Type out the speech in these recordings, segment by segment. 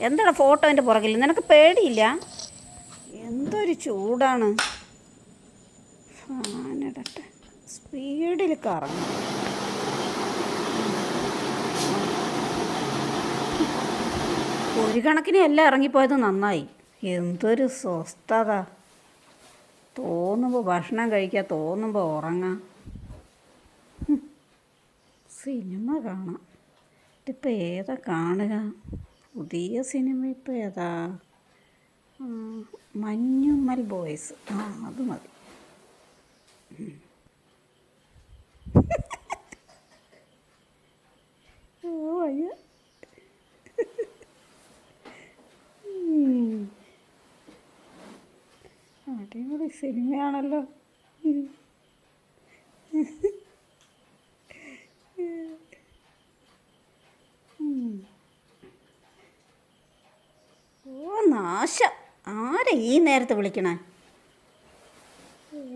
എന്താണ് ഫോട്ടോ എന്റെ പുറകിൽ നിനക്ക് പേടിയില്ല? എന്തൊരു ചൂടാണ്. ഫാനിടട്ടെ. സ്പീഡിൽ കറങ്ങും. ഒരു കണക്കിന് എല്ലാം ഇറങ്ങിപ്പോയത് നന്നായി. എന്തൊരു സ്വസ്ഥത. തോന്നുമ്പോൾ ഭക്ഷണം കഴിക്കുക തോന്നുമ്പോൾ ഉറങ്ങാം. സിനിമ കാണാം. ഇതിപ്പോൾ ഏതാ കാണുക? പുതിയ സിനിമ ഇപ്പോൾ ഏതാ? മഞ്ഞുമ്മൽ ബോയ്സ്. ആ അത് മതി. ഓ. അടിപൊളി സിനിമയാണല്ലോ? നാശം ആരെ ഈ നേരത്തെ വിളിക്കണേ?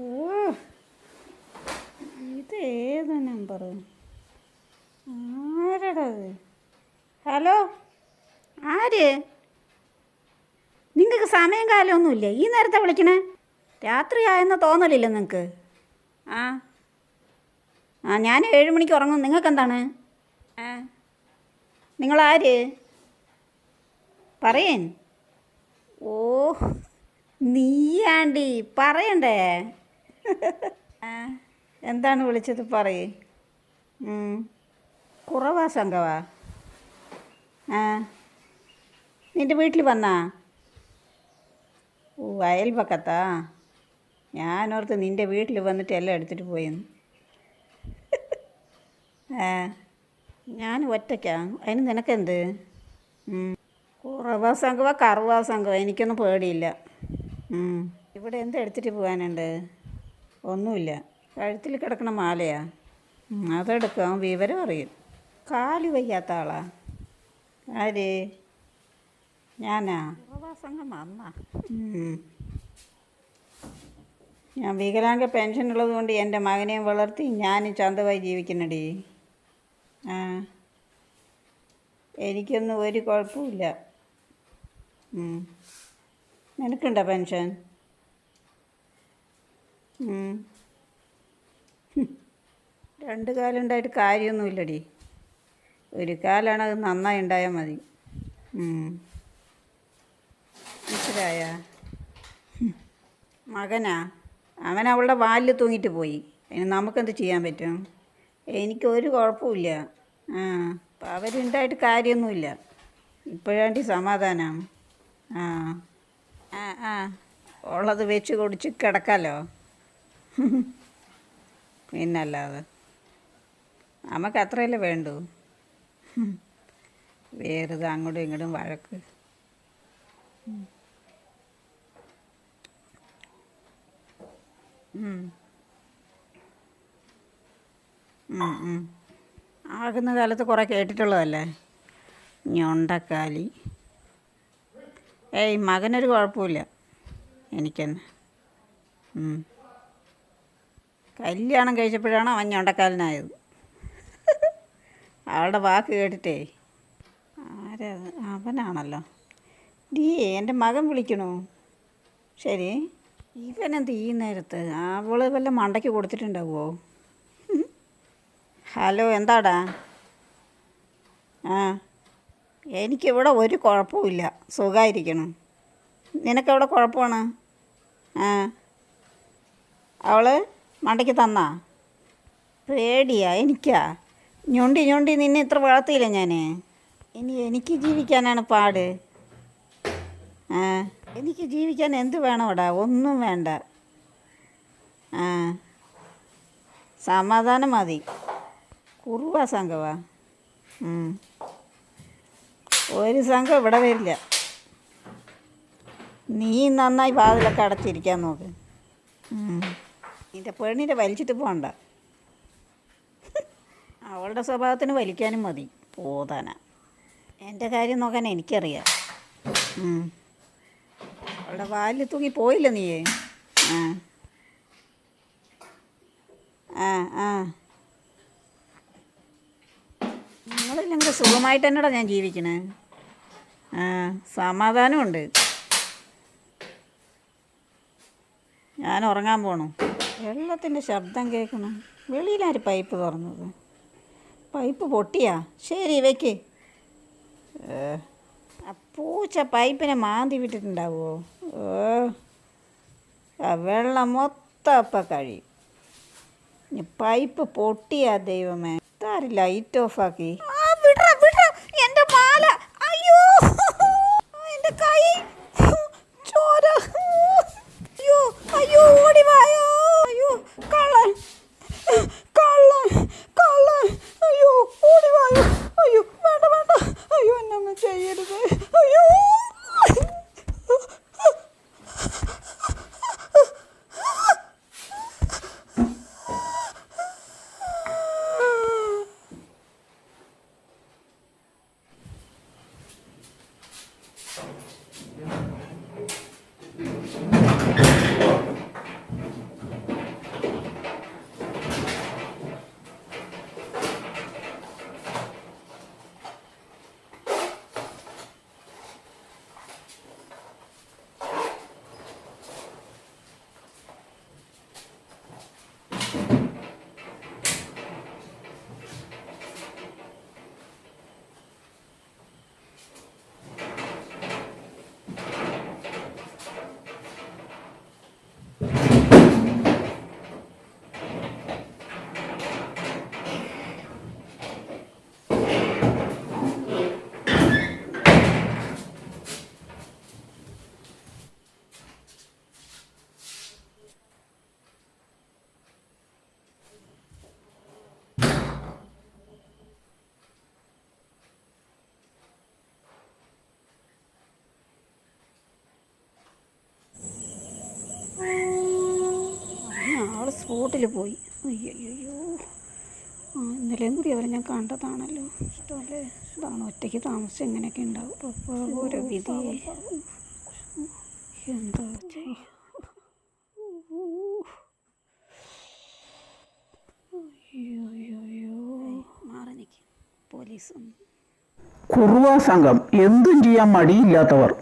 ഓ ഇത് ഏത് നമ്പർ ആരടത് ഹലോ ആര്? നിങ്ങൾക്ക് സമയം കാലമൊന്നുമില്ലേ? ഈ നേരത്തെ വിളിക്കണേ? രാത്രിയായെന്ന് തോന്നലില്ല നിങ്ങൾക്ക് ആ. ആ ഞാൻ ഏഴ് മണിക്ക് ഉറങ്ങും. നിങ്ങൾക്ക് എന്താണ് ആ. നിങ്ങളാര്? പറയേൻ ഓ നീയാണ്ടി പറയണ്ടേ? എന്താണ് വിളിച്ചത് പറയേ. കുറവാ സംഘവാ. ആ നിന്റെ വീട്ടിൽ വന്നാ? ഓ അയൽപക്കത്താ. ഞാനോർത്ത് നിന്റെ വീട്ടിൽ വന്നിട്ട് എല്ലാം എടുത്തിട്ട് പോയെന്ന്. ഞാൻ ഒറ്റയ്ക്കാ. അതിന് നിനക്കെന്ത്? ഉം. സംഘവ കറുവാ സംഘവാ എനിക്കൊന്നും പേടിയില്ല. ഇവിടെ എന്ത് എടുത്തിട്ട് പോകാനുണ്ട്? ഒന്നുമില്ല. കഴുത്തിൽ കിടക്കണ മാലയാ. അതെടുക്കും. അതെടുക്കാം വിവരം അറിയും. കാൽ വയ്യാത്ത ആളാ. ആര്? ഞാനാ? സംഘം അന്നാ ഞാൻ വികലാംഗ പെൻഷൻ ഉള്ളത് കൊണ്ട് എന്റെ മകനെയും വളർത്തി ഞാനും ചന്തമായി ജീവിക്കുന്നടി. ആ. എനിക്കൊന്നും ഒരു കുഴപ്പമില്ല. നിനക്കുണ്ടോ പെൻഷൻ. രണ്ട് കാലം ഉണ്ടായിട്ട് കാര്യമൊന്നുമില്ലടി. ഒരു കാലാണ് അത് നന്നായി ഉണ്ടായാൽ മതി. മനസ്സിലായ? മകനാ. അവൻ അവളുടെ വാലിൽ തൂങ്ങിട്ട് പോയി. അതിന് നമുക്കെന്ത് ചെയ്യാൻ പറ്റും? എനിക്കൊരു കുഴപ്പമില്ല ആ അപ്പം അവരുണ്ടായിട്ട് കാര്യമൊന്നുമില്ല. ഇപ്പോഴാണ്ടി സമാധാനം. ആ. ആ ഉള്ളത് വെച്ച് കുടിച്ച് കിടക്കാലോ. പിന്നല്ലാതെ. നമുക്ക് അത്രയല്ലേ വേണ്ടൂ. വേറെ അങ്ങോട്ടും ഇങ്ങോട്ടും വഴക്ക്. ആകുന്ന കാലത്ത് കുറേ കേട്ടിട്ടുള്ളതല്ലേ? ഞൊണ്ടക്കാലി. ഏയ് മകനൊരു കുഴപ്പമില്ല. എനിക്കെന്നെ. കല്യാണം കഴിച്ചപ്പോഴാണ് അവൻ ഞൊണ്ടക്കാലനായത്. അവളുടെ വാക്ക് കേട്ടിട്ടേ. ആരാ? അവനാണല്ലോ. ഡീ എന്റെ മകൻ വിളിക്കണോ? ശരി. ഇവനെന്ത് ഈ നേരത്ത്? അവൾ വല്ല മണ്ടയ്ക്ക് കൊടുത്തിട്ടുണ്ടാവുമോ. ഹലോ എന്താടാ? ആ. എനിക്കിവിടെ ഒരു കുഴപ്പമില്ല സുഖമായിരിക്കണം നിനക്കെവിടെ കുഴപ്പമാണ്? ആ. അവൾ മണ്ടയ്ക്ക് തന്നാ? പേടിയാ എനിക്കാ. ഞൊണ്ടി ഞൊണ്ടി നിന്നെ ഇത്ര വളർത്തിയില്ല ഞാൻ ഇനി എനിക്ക് ജീവിക്കാനാണ് പാട്. ആ. എനിക്ക് ജീവിക്കാൻ എന്ത് വേണോടാ? ഒന്നും വേണ്ട. ആ. സമാധാനം മതി. കുറുവാ സംഘവാ. ഒരു സംഘം ഇവിടെ വരില്ല. നീ നന്നായി വാതിലൊക്കെ അടച്ചിരിക്കാൻ നോക്ക്. നിന്റെ പെണ്ണിന്റെ വലിച്ചിട്ട് പോകണ്ട അവളുടെ സ്വഭാവത്തിന് വലിക്കാനും മതി. പോതാന. എന്റെ കാര്യം നോക്കാൻ എനിക്കറിയാം. അവളുടെ വാലിൽ തൂങ്ങി പോയില്ല നീ. ആ. ആ ആ. നിങ്ങളില്ലെങ്കിൽ സുഖമായിട്ട് തന്നെടാ ഞാൻ ജീവിക്കണേ? സമാധാനമുണ്ട്. ഞാൻ ഉറങ്ങാൻ പോണു. വെള്ളത്തിന്റെ ശബ്ദം കേൾക്കണം. വെളിയിലാര് പൈപ്പ് തുറന്നത്? പൈപ്പ് പൊട്ടിയാ? ശരി വെക്ക്. പൂച്ച പൈപ്പിനെ മാന്തി വിട്ടിട്ടുണ്ടാവോ? ഓ വെള്ളം മൊത്തം അപ്പം കഴിയും. പൈപ്പ് പൊട്ടിയാ ദൈവമേ. താര് ലൈറ്റ് ഓഫാക്കി Yeah. സ്പോട്ടിൽ പോയി. അയ്യോ ആ ഇന്നലെയും കൂടി അവരെ ഞാൻ കണ്ടതാണല്ലോ. ഇഷ്ടമല്ലേ? ഇതാണ് ഒറ്റയ്ക്ക് താമസിച്ച് എങ്ങനെയൊക്കെ ഉണ്ടാവും? അപ്പോൾ ഓരോ വിധി. എന്താ ചെയ്യ അയ്യോ അയ്യോ അയ്യോ മാറി നിൽക്കും പോലീസ് കുറുവ സംഘം എന്തും ചെയ്യാൻ മടിയില്ലാത്തവർ.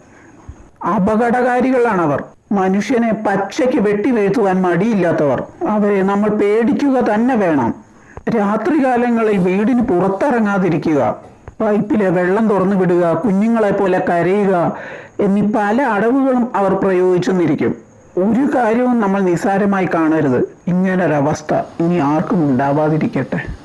അപകടകാരികളാണവർ. മനുഷ്യനെ പച്ചയ്ക്ക് വെട്ടി വീഴ്ത്തുവാൻ മടിയില്ലാത്തവർ. അവരെ നമ്മൾ പേടിക്കുക തന്നെ വേണം. രാത്രികാലങ്ങളിൽ വീടിന് പുറത്തിറങ്ങാതിരിക്കുക. പൈപ്പിലെ വെള്ളം തുറന്നു വിടുക കുഞ്ഞുങ്ങളെ പോലെ കരയുക എന്നീ പല അടവുകളും അവർ പ്രയോഗിച്ചെന്നിരിക്കും. ഒരു കാര്യവും നമ്മൾ നിസ്സാരമായി കാണരുത്. ഇങ്ങനൊരവസ്ഥ ഇനി ആർക്കും ഉണ്ടാവാതിരിക്കട്ടെ.